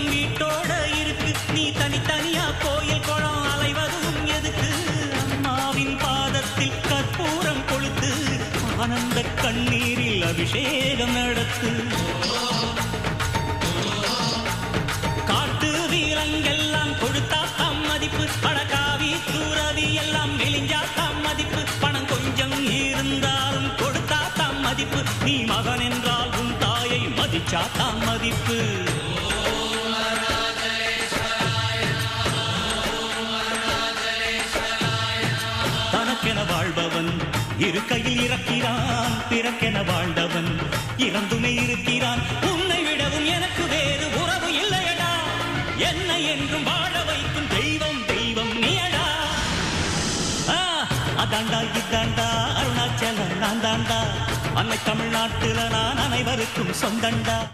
வீட்டோட இருக்கு. நீ தனித்தனியா கோயில் குளம் அலைவதும் எதுக்கு? அம்மாவின் பாதத்தில் கற்பூரம் கொளுத்து ஆனந்த கண்ணீரில் அபிஷேகம் நடத்து. காட்டு வீரங்கெல்லாம் கொடுத்தா தம் மதிப்பு. படகாவி சூரவி எல்லாம் மெலிஞ்சா தம் மதிப்பு. பணம் கொஞ்சம் இருந்தாலும் கொடுத்தா தம் மதிப்பு. நீ மகன் என்றால் உன் தாயை மதிச்சா தாம் மதிப்பு. தனக்கென வாழ்பவன். இருக்கையில் இறக்கிறான் பிறக்கென வாழ்ந்தவன். இறந்துமே இருக்கிறான் உன்னை விடவும் எனக்கு வேறு உறவு இல்லையடா. என்னை என்றும் வாழ வைக்கும் தெய்வம் தெய்வம் நீயடா. அதாண்டா இதாண்டா அருணாச்சலம் நான் தாண்டா அன்னை தமிழ்நாட்டுல நான் அனைவருக்கும் சொந்தண்டா.